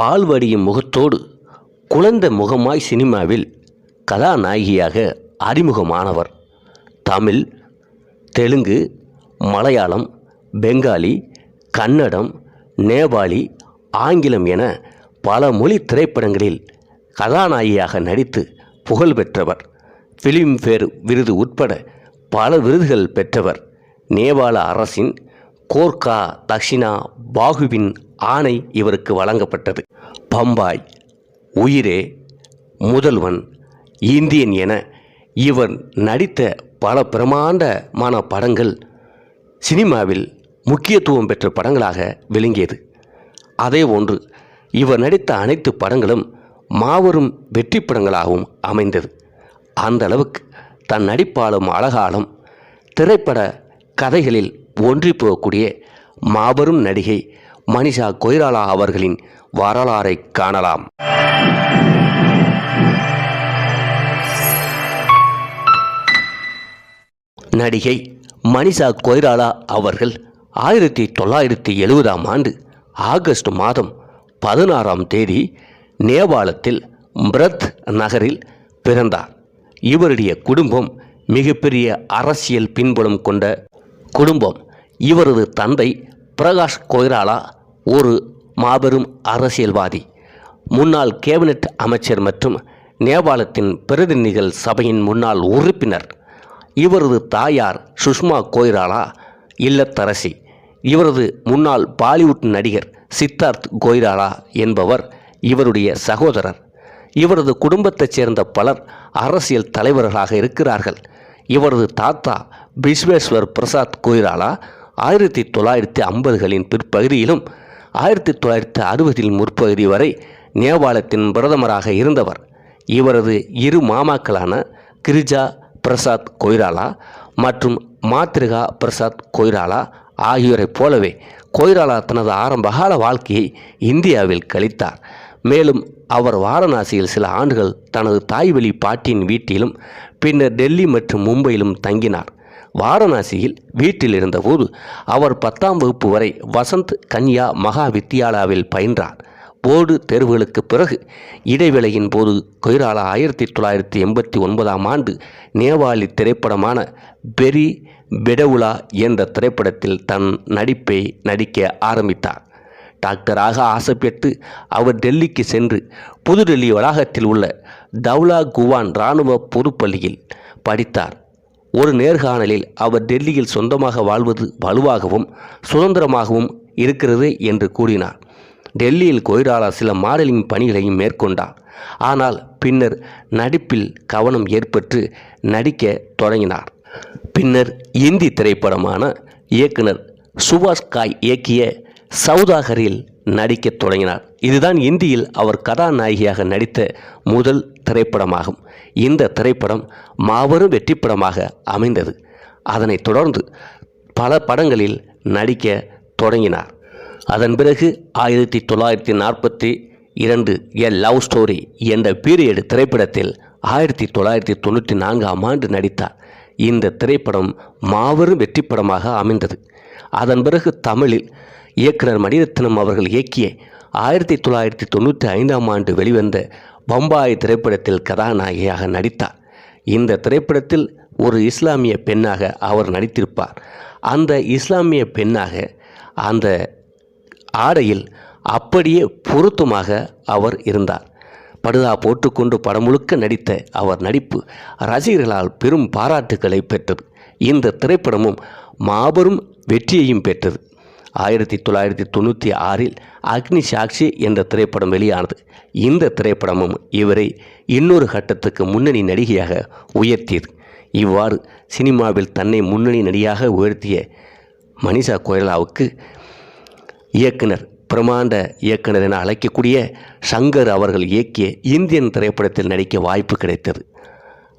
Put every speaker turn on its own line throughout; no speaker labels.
பால்வடியும் முகத்தோடு குழந்த முகமாய் சினிமாவில் கதாநாயகியாக அறிமுகமானவர். தமிழ் தெலுங்கு மலையாளம் பெங்காலி கன்னடம் நேபாளி ஆங்கிலம் என பல மொழி திரைப்படங்களில் கதாநாயகியாக நடித்து புகழ் பெற்றவர். ஃபிலிம்ஃபேர் விருது உட்பட பல விருதுகள் பெற்றவர். நேபாள அரசின் கோர்க்கா தக்ஷிணா பாகுவின் ஆணை இவருக்கு வழங்கப்பட்டது. பம்பாய் உயிரே முதல்வன் இந்தியன் என இவர் நடித்த பல பிரமாண்டமான படங்கள் சினிமாவில் முக்கியத்துவம் பெற்ற படங்களாக விளங்கியது. அதே ஒன்று இவர் நடித்த அனைத்து படங்களும் மாபெரும் வெற்றி படங்களாகவும் அமைந்தது. அந்த அளவுக்கு தன் நடிப்பாலும் அழகாலும் திரைப்பட கதைகளில் ஒன்றி போகக்கூடிய மாபெரும் நடிகை மனிஷா கொய்ராலா அவர்களின் வரலாறை காணலாம். நடிகை மனிஷா கொய்ராலா அவர்கள் ஆயிரத்தி தொள்ளாயிரத்தி எழுபதாம் ஆண்டு ஆகஸ்ட் மாதம் பதினாறாம் தேதி நேபாளத்தில் பிரத் நகரில் பிறந்தார். இவருடைய குடும்பம் மிகப்பெரிய அரசியல் பின்புலம் கொண்ட குடும்பம். இவரது தந்தை பிரகாஷ் கொய்ராலா ஒரு மாபெரும் அரசியல்வாதி. முன்னாள் கேபினட் அமைச்சர் மற்றும் நேபாளத்தின் பிரதிநிதிகள் சபையின் முன்னாள் உறுப்பினர். இவரது தாயார் சுஷ்மா கொய்ராலா இல்லத்தரசி. இவரது முன்னாள் பாலிவுட் நடிகர் சித்தார்த் கொய்ராலா என்பவர் இவருடைய சகோதரர். இவரது குடும்பத்தைச் சேர்ந்த பலர் அரசியல் தலைவர்களாக இருக்கிறார்கள். இவரது தாத்தா பிஸ்வேஸ்வர் பிரசாத் கொய்ராலா ஆயிரத்தி தொள்ளாயிரத்தி ஐம்பதுகளின் பிற்பகுதியிலும் ஆயிரத்தி தொள்ளாயிரத்தி அறுபதில் முற்பகுதி வரை நேபாளத்தின் பிரதமராக இருந்தவர். இவரது இரு மாமாக்களான கிரிஜா பிரசாத் கொய்ராலா மற்றும் மாத்ரிகா பிரசாத் கொய்ராலா ஆகியோரைப் போலவே கொய்ராலா தனது ஆரம்பகால வாழ்க்கையை இந்தியாவில் கழித்தார். மேலும் அவர் வாரணாசியில் சில ஆண்டுகள் தனது தாய்வழி பாட்டியின் வீட்டிலும் பின்னர் டெல்லி மற்றும் மும்பையிலும் தங்கினார். வாரணாசியில் வீட்டில் இருந்தபோது அவர் பத்தாம் வகுப்பு வரை வசந்த் கன்யா மகா வித்தியாலாவில் பயின்றார். போர்டு தேர்வுகளுக்கு பிறகு இடைவேளையின் போது கொய்ராலா ஆயிரத்தி தொள்ளாயிரத்தி எண்பத்தி ஒன்பதாம் ஆண்டு நேபாளி திரைப்படமான பெரி பெடவுலா என்ற திரைப்படத்தில் தன் நடிப்பை நடிக்க ஆரம்பித்தார். டாக்டராக ஆசைப்பட்டு அவர் டெல்லிக்கு சென்று புதுடெல்லி வளாகத்தில் உள்ள தௌலா குவான் இராணுவ பொதுப்பள்ளியில் படித்தார். ஒரு நேர்காணலில் அவர் டெல்லியில் சொந்தமாக வாழ்வது வலுவாகவும் சுதந்திரமாகவும் இருக்கிறது என்று கூறினார். டெல்லியில் கொய்ராலா சில மாடலிங் பணிகளையும் மேற்கொண்டார். ஆனால் பின்னர் நடிப்பில் கவனம் ஏற்பட்டு நடிக்க தொடங்கினார். பின்னர் இந்தி திரைப்படமான இயக்குனர் சுபாஷ் காய் இயக்கிய சௌதாகரில் நடிக்கத் தொடங்கினார். இதுதான் இந்தியில் அவர் கதாநாயகியாக நடித்த முதல் திரைப்படமாகும். இந்த திரைப்படம் மாபெரும் வெற்றிப்படமாக அமைந்தது. அதனைத் தொடர்ந்து பல படங்களில் நடிக்க தொடங்கினார். அதன் பிறகு ஆயிரத்தி தொள்ளாயிரத்தி நாற்பத்தி இரண்டு எ லவ் ஸ்டோரி என்ற பீரியட் திரைப்படத்தில் ஆயிரத்தி தொள்ளாயிரத்தி தொண்ணூற்றி நான்காம் ஆண்டு நடித்தார். இந்த திரைப்படம் மாபெரும் வெற்றிப்படமாக அமைந்தது. அதன் பிறகு தமிழில் இயக்குனர் மணிரத்னம் அவர்கள் இயக்கிய ஆயிரத்தி தொள்ளாயிரத்தி தொண்ணூற்றி ஐந்தாம் ஆண்டு வெளிவந்த பம்பாய் திரைப்படத்தில் கதாநாயகியாக நடித்தார். இந்த திரைப்படத்தில் ஒரு இஸ்லாமிய பெண்ணாக அவர் நடித்திருப்பார். அந்த இஸ்லாமிய பெண்ணாக அந்த ஆடையில் அப்படியே பொருத்தமாக அவர் இருந்தார். படுதா போட்டுக்கொண்டு படம் முழுக்க நடித்த அவர் நடிப்பு ரசிகர்களால் பெரும் பாராட்டுக்களை பெற்றது. இந்த திரைப்படமும் மாபெரும் வெற்றியையும் பெற்றது. ஆயிரத்தி தொள்ளாயிரத்தி தொண்ணூற்றி ஆறில் அக்னி சாக்ஷி என்ற திரைப்படம் வெளியானது. இந்த திரைப்படமும் இவரை இன்னொரு கட்டத்துக்கு முன்னணி நடிகையாக உயர்த்தியது. இவ்வாறு சினிமாவில் தன்னை முன்னணி நடிகையாக உயர்த்திய மனிஷா கொயலாவுக்கு இயக்குனர் பிரமாண்ட இயக்குனர் என அழைக்கக்கூடிய சங்கர் அவர்கள் இயக்கிய இந்தியன் திரைப்படத்தில் நடிக்க வாய்ப்பு கிடைத்தது.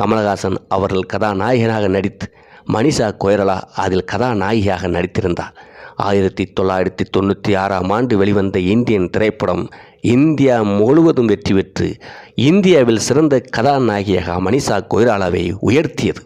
கமலஹாசன் அவர்கள் கதாநாயகனாக நடித்து மனிஷா கொயரலா அதில் கதாநாயகியாக நடித்திருந்தார். ஆயிரத்தி தொள்ளாயிரத்தி தொண்ணூற்றி ஆறாம் ஆண்டு வெளிவந்த இந்தியன் திரைப்படம் இந்தியா முழுவதும் வெற்றி பெற்று இந்தியாவில் சிறந்த கதாநாயகியாக மனிஷா கொய்ராலாவை உயர்த்தியது.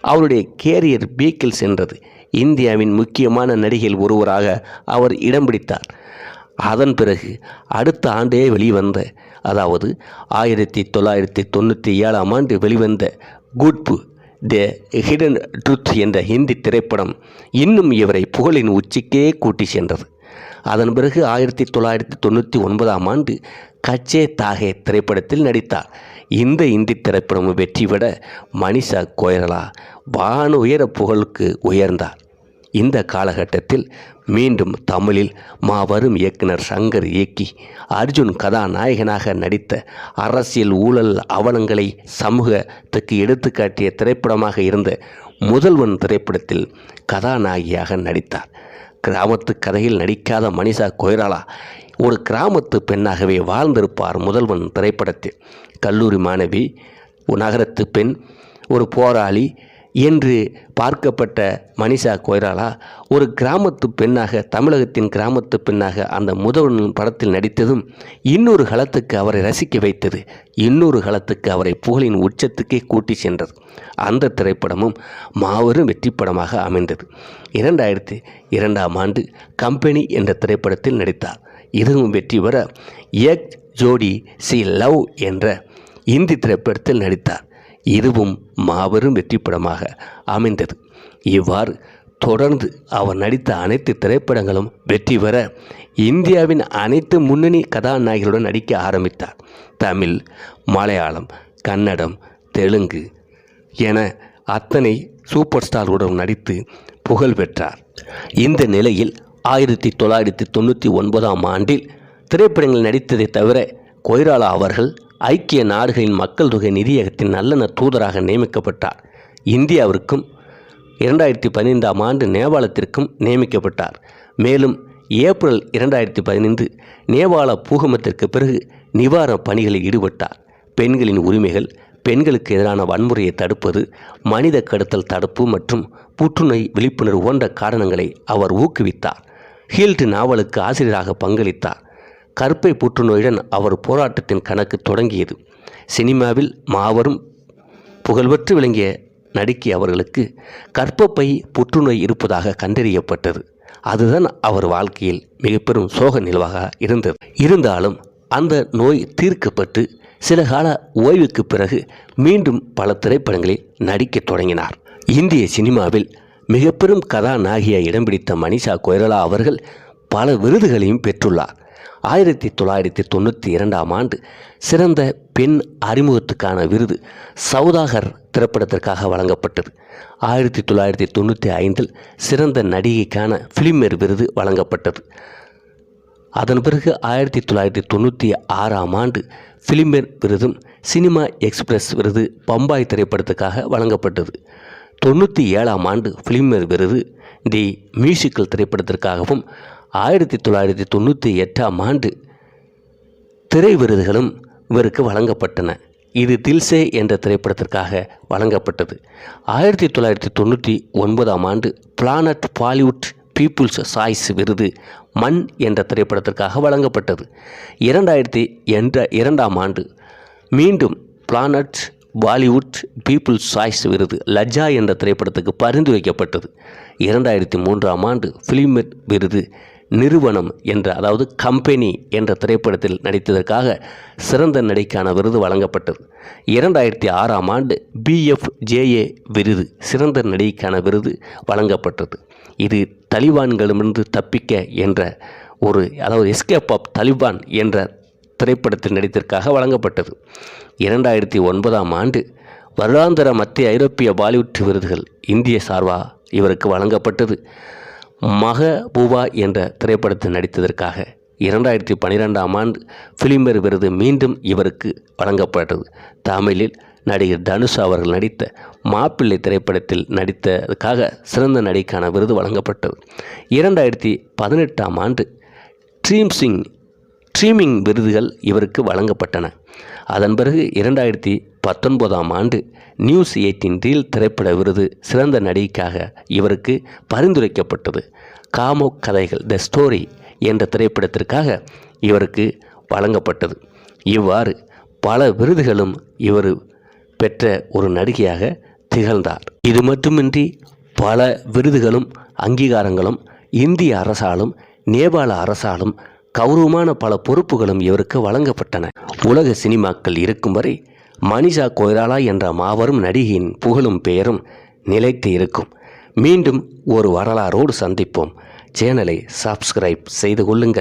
அவருடைய கேரியர் பீக்கில் சென்றது. இந்தியாவின் முக்கியமான நடிகையில் ஒருவராக அவர் இடம் பிடித்தார். அதன் பிறகு அடுத்த ஆண்டே வெளிவந்த அதாவது ஆயிரத்தி தொள்ளாயிரத்தி தொண்ணூற்றி ஏழாம் ஆண்டு வெளிவந்த குட்பு த ஹிடன் ட்ருத் என்ற ஹிந்தி திரைப்படம் இன்னும் இவரை புகழின் உச்சிக்கே கூட்டி சென்றது. அதன் பிறகு ஆயிரத்தி தொள்ளாயிரத்தி தொண்ணூற்றி ஒன்பதாம் ஆண்டு கச்சே தாகே திரைப்படத்தில் நடித்தார். இந்த இந்தி திரைப்படம் வெற்றி விட மனிஷா கோயரலா வான உயர புகழுக்கு உயர்ந்தார். இந்த காலகட்டத்தில் மீண்டும் தமிழில் மாபெரும் இயக்குனர் சங்கர் இயக்கி அர்ஜுன் கதாநாயகனாக நடித்த அரசியல் ஊழல் அவலங்களை சமூகத்துக்கு எடுத்துக்காட்டிய திரைப்படமாக இருந்த முதல்வன் திரைப்படத்தில் கதாநாயகியாக நடித்தார். கிராமத்து கதையில் நடிக்காத மனிஷா கொய்ராலா ஒரு கிராமத்து பெண்ணாகவே வாழ்ந்திருப்பார் முதல்வன் திரைப்படத்தில். கல்லூரி மாணவி நகரத்து பெண் ஒரு போராளி என்று பார்க்கப்பட்ட மனிஷா கொய்ராலா ஒரு கிராமத்து பெண்ணாக தமிழகத்தின் கிராமத்து பெண்ணாக அந்த முதல்வன் படத்தில் நடித்ததும் இன்னொரு களத்துக்கு அவரை ரசிக்க வைத்தது இன்னொரு களத்துக்கு அவரை புகழின் உச்சத்துக்கே கூட்டி சென்றது. அந்த திரைப்படமும் மாபெரும் வெற்றி படமாக அமைந்தது. இரண்டாயிரத்தி இரண்டாம் ஆண்டு கம்பெனி என்ற திரைப்படத்தில் நடித்தார். இதுவும் வெற்றி பெற எக் ஜோடி சி லவ் என்ற இந்தி திரைப்படத்தில் நடித்தார். இதுவும் மாபெரும் வெற்றி படமாக அமைந்தது. இவ்வாறு தொடர்ந்து அவர் நடித்த அனைத்து திரைப்படங்களும் வெற்றி பெற இந்தியாவின் அனைத்து முன்னணி கதாநாயகிகளுடன் நடிக்க ஆரம்பித்தார். தமிழ் மலையாளம் கன்னடம் தெலுங்கு என அத்தனை சூப்பர் ஸ்டார்களுடன் நடித்து புகழ் பெற்றார். இந்த நிலையில் ஆயிரத்தி தொள்ளாயிரத்தி தொண்ணூற்றி ஒன்பதாம் ஆண்டில் திரைப்படங்களில் நடித்ததை தவிர கொய்ராலா அவர்கள் ஐக்கிய நாடுகளின் மக்கள் தொகை நிதியகத்தின் நல்லெண்ண தூதராக நியமிக்கப்பட்டார். இந்தியாவிற்கும் இரண்டாயிரத்தி பதினைந்தாம் ஆண்டு நேபாளத்திற்கும் நியமிக்கப்பட்டார். மேலும் ஏப்ரல் இரண்டாயிரத்தி பதினைந்து நேபாள பூகம்பத்திற்கு பிறகு நிவாரணப் பணிகளில் ஈடுபட்டார். பெண்களின் உரிமைகள் பெண்களுக்கு எதிரான வன்முறையை தடுப்பது மனித கடத்தல் தடுப்பு மற்றும் புற்றுநோய் விழிப்புணர்வு போன்ற காரணங்களை அவர் ஊக்குவித்தார். ஹீல்ட் நாவலுக்கு ஆசிரியராக பங்களித்தார். கருப்பை புற்றுநோயுடன் அவர் போராட்டத்தின் கணக்கு தொடங்கியது. சினிமாவில் மாபெரும் புகழ்பெற்று விளங்கிய நடிக்கை அவர்களுக்கு கற்பப்பை புற்றுநோய் இருப்பதாக கண்டறியப்பட்டது. அதுதான் அவர் வாழ்க்கையில் மிக பெரும் சோக நிலவாக இருந்தது. இருந்தாலும் அந்த நோய் தீர்க்கப்பட்டு சில கால ஓய்வுக்கு பிறகு மீண்டும் பல திரைப்படங்களில் நடிக்கத் தொடங்கினார். இந்திய சினிமாவில் மிக பெரும் கதாநாயகியாக இடம் பிடித்த மனிஷா கொய்ரலா அவர்கள் பல விருதுகளையும் பெற்றுள்ளார். ஆயிரத்தி தொள்ளாயிரத்தி தொண்ணூற்றி இரண்டாம் ஆண்டு சிறந்த பெண் அறிமுகத்துக்கான விருது சௌதாகர் திரைப்படத்திற்காக வழங்கப்பட்டது. ஆயிரத்தி தொள்ளாயிரத்தி தொண்ணூற்றி ஐந்தில் சிறந்த நடிகைக்கான ஃபிலிமேர் விருது வழங்கப்பட்டது. அதன் பிறகு ஆயிரத்தி தொள்ளாயிரத்தி தொண்ணூற்றி ஆறாம் ஆண்டு ஃபிலிமேர் விருதும் சினிமா எக்ஸ்பிரஸ் விருது பம்பாய் திரைப்படத்துக்காக வழங்கப்பட்டது. தொண்ணூற்றி ஏழாம் ஆண்டு ஃபிலிமேர் விருது தி மியூசிக்கல் திரைப்படத்திற்காகவும் ஆயிரத்தி தொள்ளாயிரத்தி தொண்ணூற்றி எட்டாம் ஆண்டு திரை விருதுகளும் இவருக்கு வழங்கப்பட்டன. இது தில்சே என்ற திரைப்படத்திற்காக வழங்கப்பட்டது. ஆயிரத்தி தொள்ளாயிரத்தி தொண்ணூற்றி ஒன்பதாம் ஆண்டு பிளானட் பாலிவுட் பீப்புள்ஸ் சாய்ஸ் விருது மண் என்ற திரைப்படத்திற்காக வழங்கப்பட்டது. இரண்டாயிரத்தி என்ற இரண்டாம் ஆண்டு மீண்டும் பிளானட் பாலிவுட் பீப்புள்ஸ் சாய்ஸ் விருது லஜ்ஜா என்ற திரைப்படத்துக்கு பரிந்துரைக்கப்பட்டது. இரண்டாயிரத்தி மூன்றாம் ஆண்டு ஃபிலிமேர் விருது நிறுவனம் என்ற அதாவது கம்பெனி என்ற திரைப்படத்தில் நடித்ததற்காக சிறந்த நடிக்கான விருது வழங்கப்பட்டது. இரண்டாயிரத்தி ஆறாம் ஆண்டு பிஎஃப்ஜேஏ விருது சிறந்த நடிகைக்கான விருது வழங்கப்பட்டது. இது தலிபான்களிடமிருந்து தப்பிக்க என்ற ஒரு அதாவது எஸ்கேப் ஆஃப் தலிபான் என்ற திரைப்படத்தில் நடித்ததற்காக வழங்கப்பட்டது. இரண்டாயிரத்தி ஒன்பதாம் ஆண்டு வருடாந்திர மத்திய ஐரோப்பிய பாலிவுட் விருதுகள் இந்திய சார்பாக இவருக்கு வழங்கப்பட்டது. மகபூபா என்ற திரைப்படத்தில் நடித்ததற்காக இரண்டாயிரத்தி பன்னிரெண்டாம் ஆண்டு பிலிம்பேர் விருது மீண்டும் இவருக்கு வழங்கப்பட்டது. தமிழில் நடிகர் தனுஷ் அவர்கள் நடித்த மாப்பிள்ளை திரைப்படத்தில் நடித்ததுக்காக சிறந்த நடிக்கான விருது வழங்கப்பட்டது. இரண்டாயிரத்தி பதினெட்டாம் ஆண்டு ட்ரீம் சிங் ஸ்ட்ரீமிங் விருதுகள் இவருக்கு வழங்கப்பட்டன. அதன் பிறகு இரண்டாயிரத்தி பத்தொன்பதாம் ஆண்டு நியூஸ் எயிட்டின் ரீல் திரைப்பட விருது சிறந்த நடிகைக்காக இவருக்கு பரிந்துரைக்கப்பட்டது. காமோ கதைகள் த ஸ்டோரி என்ற திரைப்படத்திற்காக இவருக்கு வழங்கப்பட்டது. இவ்வாறு பல விருதுகளும் இவர் பெற்ற ஒரு நடிகையாக திகழ்ந்தார். இது மட்டுமின்றி பல விருதுகளும் அங்கீகாரங்களும் இந்திய அரசாலும் நேபாள அரசாலும் கௌரவமான பல பொறுப்புகளும் இவருக்கு வழங்கப்பட்டன. உலக சினிமாக்கள் இருக்கும் வரை மனிஷா கொய்ராலா என்ற மாபெரும் நடிகையின் புகழும் பெயரும் நிலைத்து இருக்கும். மீண்டும் ஒரு வரலாறோடு சந்திப்போம். சேனலை சப்ஸ்கிரைப் செய்து கொள்ளுங்கள்.